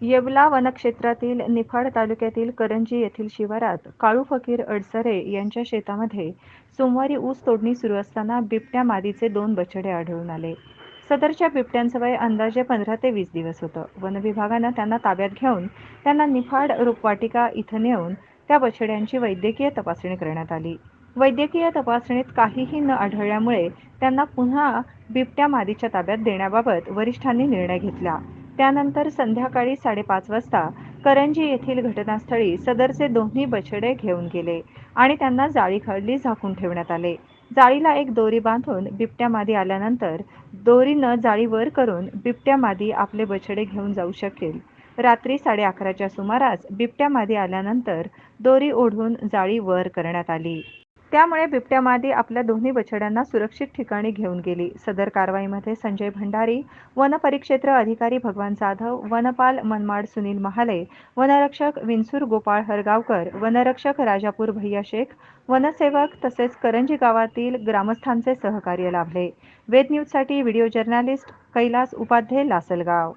येवला वनक्षेत्रातील निफाड तालुक्यातील करंजी येथील शिवारात काळू फकीर अडसरे यांच्या शेतामध्ये सोमवारी ऊस तोडणी सुरू असताना बिबट्या मादीचे दोन बछडे आढळून आले. सदरच्या बिबट्यांचं वय अंदाजे पंधरा ते वीस दिवस होतं. वनविभागानं त्यांना ताब्यात घेऊन त्यांना निफाड रोपवाटिका इथं नेऊन त्या बछड्यांची वैद्यकीय तपासणी करण्यात आली. वैद्यकीय तपासणीत काहीही न आढळल्यामुळे त्यांना पुन्हा बिबट्या मादीच्या ताब्यात देण्याबाबत वरिष्ठांनी निर्णय घेतला. त्यानंतर संध्याकाळी साडेपाच वाजता करंजी येथील घटनास्थळी सदरचे दोन्ही बछडे घेऊन गेले आणि त्यांना जाळीखाली झाकून ठेवण्यात आले. जाळीला एक दोरी बांधून बिबट्या मादी आल्यानंतर दोरीनं जाळी वर करून बिबट्या मादी आपले बछडे घेऊन जाऊ शकेल. रात्री साडे अकराच्या सुमारास बिबट्या मादी आल्यानंतर दोरी ओढून जाळी वर करण्यात आली. त्यामुळे बिबट्या मादी आपल्या दोन्ही बछड्यांना सुरक्षित ठिकाणी घेऊन गेली. सदर कारवाईमध्ये संजय भंडारी वनपरिक्षेत्र अधिकारी भगवान जाधव वनपाल मनमाड सुनील महाले वनरक्षक विनसूर गोपाळ हरगावकर वनरक्षक राजापूर भैया शेख वनसेवक तसेच करंजी गावातील ग्रामस्थांचे सहकार्य लाभले. वेद न्यूजसाठी व्हिडिओ जर्नालिस्ट कैलास उपाध्ये लासलगाव.